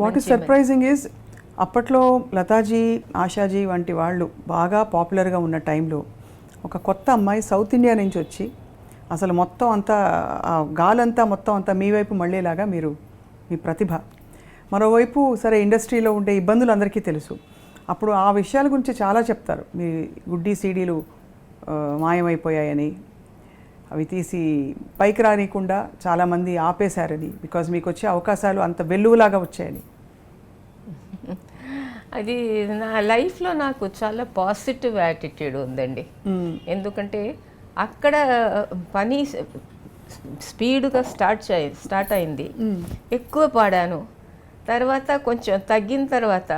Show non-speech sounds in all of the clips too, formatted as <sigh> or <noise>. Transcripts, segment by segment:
What is surprising is అప్పట్లో లతాజీ ఆశాజీ వంటి వాళ్ళు బాగా పాపులర్గా ఉన్న టైంలో ఒక కొత్త అమ్మాయి సౌత్ ఇండియా నుంచి వచ్చి అసలు మొత్తం అంతా గాలంతా మొత్తం అంతా మీ వైపు మళ్ళేలాగా మీరు మీ ప్రతిభ. మరోవైపు సరే ఇండస్ట్రీలో ఉండే ఇబ్బందులు అందరికీ తెలుసు. అప్పుడు ఆ విషయాల గురించి చాలా చెప్తారు. మీ గుడ్డి సీడీలు మాయమైపోయాయని అవి తీసి పైకి రానికుండా చాలామంది ఆపేశారని బికాజ్ మీకు వచ్చే అవకాశాలు అంత వెల్లువలాగా వచ్చాయని. అది నా లైఫ్లో నాకు చాలా పాజిటివ్ యాటిట్యూడ్ ఉందండి. ఎందుకంటే అక్కడ పని స్పీడ్గా స్టార్ట్ స్టార్ట్ అయింది. ఎక్కువ పాడాను. తర్వాత కొంచెం తగ్గిన తర్వాత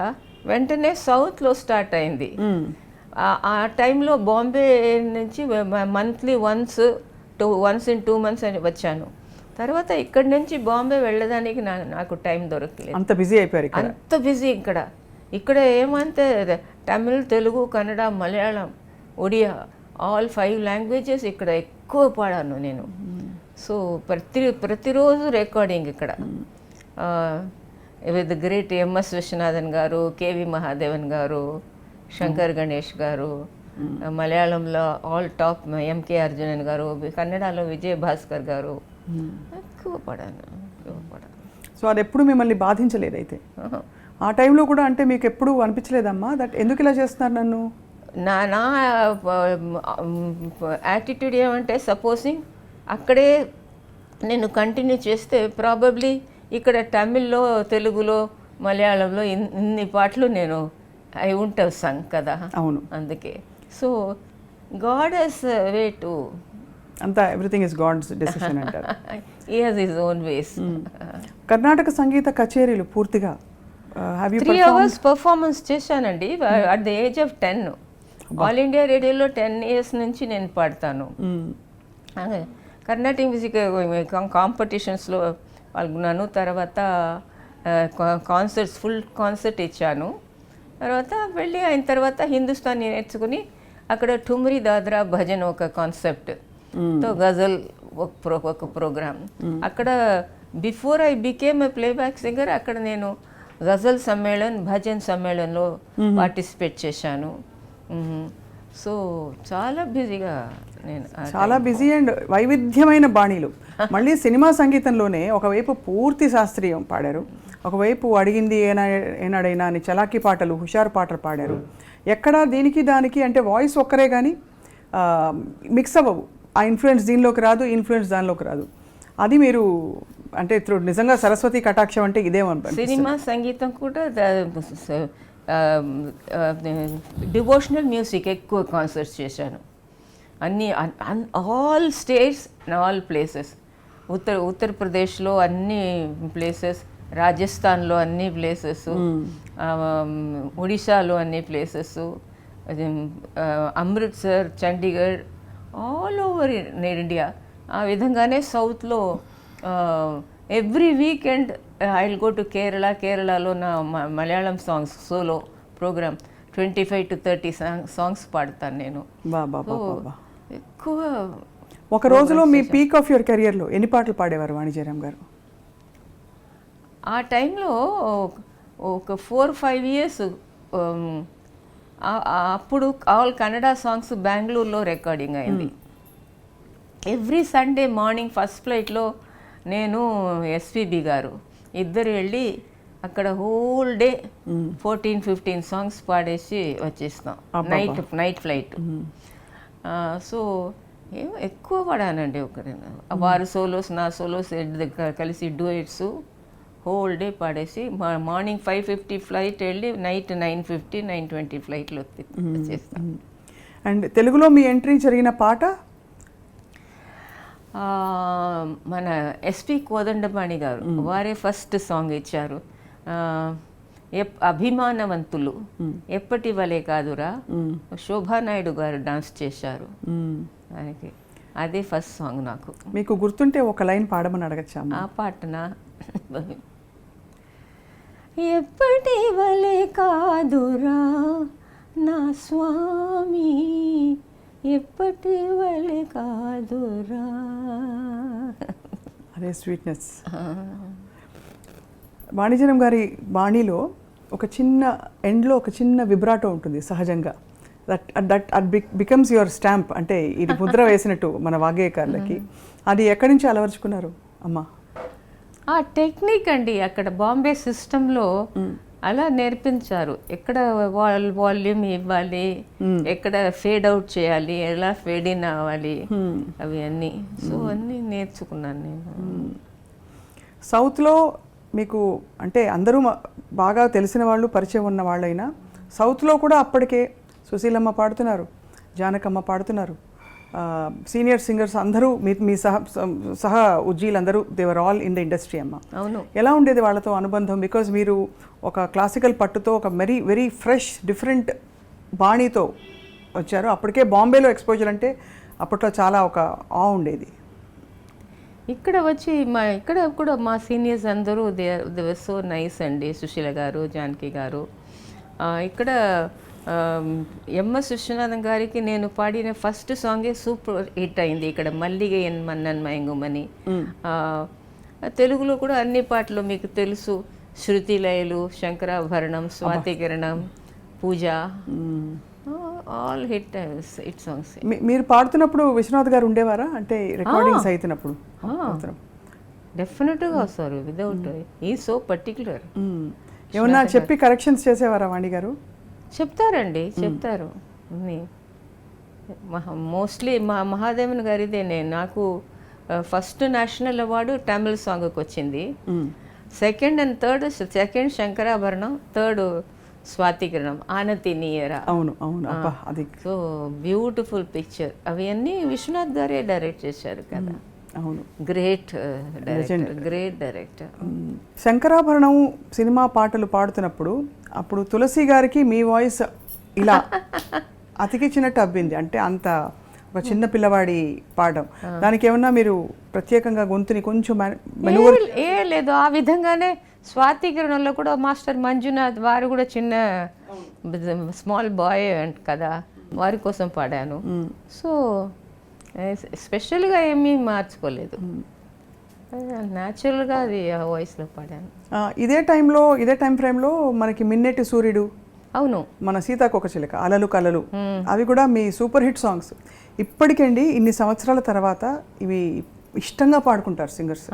వెంటనే సౌత్లో స్టార్ట్ అయింది. ఆ టైంలో బాంబే నుంచి monthly once to once in two months అని వచ్చాను. తర్వాత ఇక్కడి నుంచి బాంబే వెళ్ళడానికి నా నాకు టైం దొరకలేదు. అంత బిజీ అయిపోయారు అంత బిజీ ఇక్కడ. ఇక్కడ ఏమంటే Tamil Telugu Kannada Malayalam Odia all five languages ఇక్కడ ఎక్కువ పాడాను నేను. సో ప్రతి ప్రతిరోజు రికార్డింగ్ ఇక్కడ. విత్ గ్రేట్ ఎంఎస్ విశ్వనాథన్ గారు కేవి మహాదేవన్ గారు శంకర్ గణేష్ గారు మలయాళంలో ఆల్ టాప్ ఎంకే అర్జునన్ గారు కన్నడలో విజయ్ భాస్కర్ గారు. ఎక్కువ పడాను ఎక్కువ పడాను. సో అది ఎప్పుడు మిమ్మల్ని బాధించలేదు అయితే. ఆ టైంలో కూడా అంటే మీకు ఎప్పుడు అనిపించలేదమ్మా? దట్ ఎందుకు ఇలా చేస్తున్నారు నన్ను? నా నా యాటిట్యూడ్ ఏమంటే సపోజింగ్ అక్కడే నేను కంటిన్యూ చేస్తే ప్రాబబ్లీ ఇక్కడ తమిళ్ళో తెలుగులో మలయాళంలో ఇన్- ఇన్ని పాటలు నేను అయి ఉంటావు సంగ్ కదా అవును. అందుకే. So God has way to అంతా ఎవ్రీథింగ్ ఇస్ గాడ్స్ డెసిషన్ అంటారు. Has his own ways Karnataka సంగీత కచేరీలు పూర్తిగా త్రీ అవర్స్ పర్ఫార్మెన్స్ చేశానండి. At the age of ten all India రేడియోలో టెన్ ఇయర్స్ నుంచి నేను పాడతాను. అదే కర్ణాటక మ్యూజిక్ కాంపిటీషన్స్లో పాల్గొన్నాను. తర్వాత కాన్సర్ట్స్ ఫుల్ కాన్సర్ట్ ఇచ్చాను. తర్వాత వెళ్ళి అయిన తర్వాత హిందుస్థానీ నేర్చుకుని అక్కడ ఠుమ్రి దాద్రా భజన్ ఒక కాన్సెప్ట్తో గజల్ ఒక ప్రో ఒక ప్రోగ్రామ్ అక్కడ before I became a playback singer అక్కడ నేను గజల్ సమ్మేళన్ భజన్ సమ్మేళన్లో పార్టిసిపేట్ చేశాను. సో చాలా బిజీగా నేను చాలా బిజీ అండ్ వైవిధ్యమైన బాణీలు. మళ్ళీ సినిమా సంగీతంలోనే ఒకవైపు పూర్తి శాస్త్రీయం పాడారు ఒకవైపు అడిగింది ఏనా ఏనాడైనా అని చలాకీ పాటలు హుషారు పాటలు పాడారు. ఎక్కడ దీనికి దానికి అంటే వాయిస్ ఒక్కరే కానీ మిక్స్ అవ్వవు. ఆ ఇన్ఫ్లుయెన్స్ దీనిలోకి రాదు ఇన్ఫ్లుయెన్స్ దానిలోకి రాదు. అది మీరు అంటే త్రూ నిజంగా సరస్వతి కటాక్షం అంటే ఇదేమని సినిమా సంగీతం కూడా డివోషనల్ మ్యూజిక్ ఎక్కువ కాన్సర్ట్స్ చేశాను. అన్ని ఆల్ స్టేట్స్ ఆల్ ప్లేసెస్. ఉత్తర ఉత్తరప్రదేశ్లో అన్ని ప్లేసెస్ రాజస్థాన్లో అన్ని ప్లేసెస్ ఒడిశాలో అన్ని places Amritsar Chandigarh all over in India. ఆ విధంగానే సౌత్లో every weekend I will go to Kerala కేరళలో నా Malayalam songs solo program twenty five to thirty songs పాడతాను నేను. ఎక్కువ ఒక రోజులో మీ పీక్ ఆఫ్ యువర్ కెరియర్లో ఎన్ని పాటలు పాడేవారు వాణిజ్యరామ్ గారు? ఆ టైంలో ఒక ఫోర్ ఫైవ్ ఇయర్స్ అప్పుడు ఆల్ కన్నడ సాంగ్స్ బెంగళూరులో రికార్డింగ్ అయింది. ఎవ్రీ సండే మార్నింగ్ ఫస్ట్ ఫ్లైట్లో నేను ఎస్పిబి గారు ఇద్దరు వెళ్ళి అక్కడ whole day fourteen fifteen songs పాడేసి వచ్చేస్తాం నైట్ నైట్ ఫ్లైట్ సో ఏమో ఎక్కువ పడానండి ఒక వారు సోలోస్ నా సోలోస్ కలిసి డూయట్స్ హోల్ డే పాడేసి మార్నింగ్ ఫైవ్ ఫిఫ్టీ ఫ్లైట్ వెళ్ళి night nine fifty nine twenty ఫ్లైట్లో వచ్చేస్తాం. అండ్ తెలుగులో మీ ఎంట్రీ జరిగిన పాట? మన ఎస్పి కోదండపాణి గారు వారే ఫస్ట్ సాంగ్ ఇచ్చారు. అభిమానవంతులు. ఎప్పటి వలే కాదురా. శోభానాయుడు గారు డాన్స్ చేశారు. దానికి అదే ఫస్ట్ సాంగ్ నాకు. మీకు గుర్తుంటే ఒక లైన్ పాడమని అడగచ్చా? ఆ పాటన? ఎప్పటి వలే కాదురా నా స్వామి ఎప్పటి వలే కాదురా. అదే స్వీట్నెస్. వాణిజ్యం గారి బాణీలో ఒక చిన్న ఎండ్లో ఒక చిన్న విబ్రాటో ఉంటుంది సహజంగా. That that it becomes your stamp అంటే ఇది ముద్ర <laughs> వేసినట్టు మన వాగ్గేయకారులకి. అది ఎక్కడి నుంచి అలవరుచుకున్నారు? అమ్మా. ఆ టెక్నిక్ అండి అక్కడ బాంబే సిస్టంలో అలా నేర్పించారు. ఎక్కడ వాల్ వాల్యూమ్ ఇవ్వాలి ఎక్కడ ఫేడ్ అవుట్ చేయాలి ఎలా ఫేడ్ ఇన్ అవ్వాలి అవి అన్నీ. సో అన్నీ నేర్చుకున్నాను నేను. సౌత్లో మీకు అంటే అందరూ బాగా తెలిసిన వాళ్ళు పరిచయం ఉన్న వాళ్ళైనా సౌత్లో కూడా అప్పటికే సుశీలమ్మ పాడుతున్నారు జానకమ్మ పాడుతున్నారు. సీనియర్ సింగర్స్ అందరూ మీ మీ సహ సహ ఉజ్జీలందరూ they were all in the industry అమ్మ. అవును. ఎలా ఉండేది వాళ్ళతో అనుబంధం? బికాజ్ మీరు ఒక క్లాసికల్ పట్టుతో ఒక వెరీ వెరీ ఫ్రెష్ డిఫరెంట్ బాణీతో వచ్చారు. అప్పటికే బాంబేలో ఎక్స్పోజర్ అంటే అప్పట్లో చాలా ఒక ఆ ఉండేది. ఇక్కడ వచ్చి మా ఇక్కడ కూడా మా సీనియర్స్ అందరూ దే దే సో నైస్ అండి. సుశీల గారు జానకి గారు. ఇక్కడ ఎంఎస్ విశ్వనాథన్ గారికి నేను పాడిన ఫస్ట్ సాంగే సూపర్ హిట్ అయింది. ఇక్కడ మల్లిగ ఎన్ మన్నన్ మయంగుమని. తెలుగులో కూడా అన్ని పాటలు మీకు తెలుసు. Sruthilayalu Sankarabharanam Swathikiranam Pooja. All hit hit songs మీరు పాడుతున్నప్పుడు విశ్వనాథ్ గారు ఉండేవారా? అంటే రికార్డింగ్స్ అవుతున్నప్పుడు డెఫినెట్గా వస్తారు వితౌట్ ఈ సో పర్టికులర్ మ్మ్. ఏమన్నా చెప్పి కరెక్షన్స్ చేసేవారా వాణి గారు? చెప్తారండి చెప్తారు. మోస్ట్లీ మా మహాదేవన్ గారిదే నేను. నాకు ఫస్ట్ నేషనల్ అవార్డు తమిళ సాంగ్కి వచ్చింది. Second and third second Sankarabharanam third Swathikiranam ఆనతి నీయరా అవును అవును. అది సో బ్యూటిఫుల్ పిక్చర్. అవి అన్నీ విశ్వనాథ్ గారే డైరెక్ట్ చేశారు కదా. అవును. Great director great director. Sankarabharanam cinema పాటలు పాడుతున్నప్పుడు అప్పుడు తులసి గారికి మీ వాయిస్ ఇలా <laughs> అతికిచ్చినట్టు అబ్బింది. అంటే అంత ఒక చిన్న పిల్లవాడి పాడడం దానికి ఏమన్నా మీరు ప్రత్యేకంగా గొంతుని కొంచెం ఏ- లేదు. ఆ విధంగానే స్వాతికిరణంలో కూడా మాస్టర్ మంజునాథ్ వారు కూడా చిన్న స్మాల్ బాయ్ కదా వారి కోసం పాడాను. సో స్పెషల్గా ఏమీ మార్చుకోలేదు. న్యాచురల్గా అది ఆ వాయిస్లో పాడాను. ఇదే టైంలో ఇదే టైం ఫ్రేమ్లో మనకి మిన్నెటి సూర్యుడు అవును. మన సీతాకొక చిలక అలలు కలలు. అవి కూడా మీ సూపర్ హిట్ సాంగ్స్. ఇప్పటికండి ఇన్ని సంవత్సరాల తర్వాత ఇవి ఇష్టంగా పాడుకుంటారు సింగర్స్.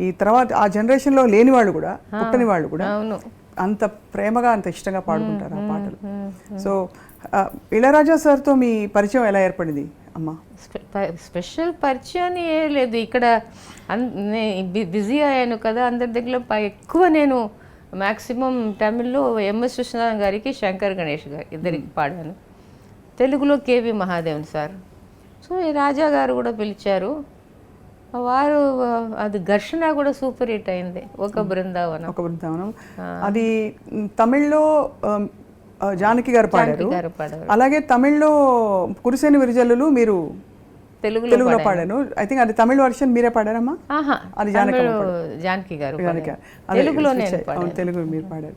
ఈ తర్వాత ఆ జనరేషన్లో లేని వాళ్ళు కూడా పుట్టని వాళ్ళు కూడా అవును. అంత ప్రేమగా అంత ఇష్టంగా పాడుకుంటారు ఆ పాటలు. సో ఆ, ఇళయరాజా సార్తో మీ పరిచయం ఎలా ఏర్పడింది అమ్మా? స్పెషల్ పరిచయం ఏ లేదు. ఇక్కడ బిజీ అయ్యాను కదా అందరి దగ్గర ఎక్కువ నేను మ్యాక్సిమం తమిళ్ళో ఎంఎస్ విశ్వనాథన్ గారికి శంకర్ గణేష్ గారు ఇద్దరికి పాడాను. తెలుగులో కేవి మహాదేవన్ సార్. సో ఈ రాజా గారు కూడా పిలిచారు. వారు అది ఘర్షణ కూడా సూపర్ హిట్ అయింది. ఒక బృందావనం. ఒక బృందావనం. అది తమిళ్ళో జానకి గారు పాడారు. గారు పాడారు. అలాగే తమిళ్ళో కురిసేని విరిజల్లులు మీరు తెలుగులో పాడాను. ఐ థింక్ అది తమిళ వర్షన్ మీరే పాడారమ్మా? అది జానకి గారు జానకి తెలుగులో తెలుగు మీరు పాడారు.